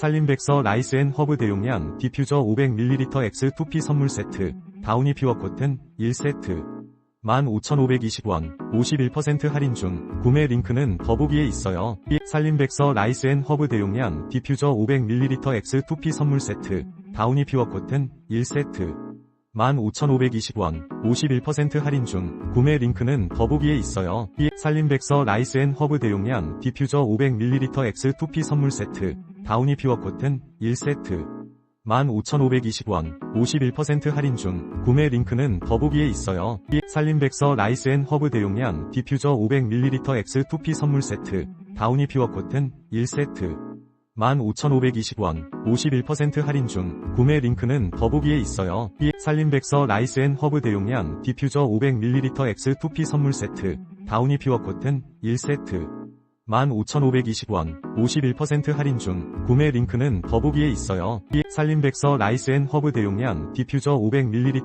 살림백서 라이스 앤 허브 대용량 디퓨저 500ml X2P 선물 세트 다우니 퓨어 코튼 1세트 15,520원 51% 할인 중 구매 링크는 더보기에 있어요. 살림백서 라이스 앤 허브 대용량 디퓨저 500ml X2P 선물 세트 다우니 퓨어 코튼 1세트 15,520원 51% 할인 중 구매 링크는 더보기에 있어요. 살림백서 라이스 앤 허브 대용량 디퓨저 500ml X2P 선물 세트 다우니 퓨어 코튼 1세트. 15,520원 51% 할인 중 구매 링크는 더보기에 있어요. 살림백서 라이스 앤 허브 대용량 디퓨저 500ml X2P 선물 세트. 다우니 퓨어 코튼 1세트. 15,520원 51% 할인 중 구매 링크는 더보기에 있어요. 살림백서 라이스 앤 허브 대용량 디퓨저 500ml X2P 선물 세트. 다우니 퓨어 코튼 1세트 15,520원 51% 할인 중 구매 링크는 더보기에 있어요. 살림백서 라이스 앤 허브 대용량 디퓨저 500ml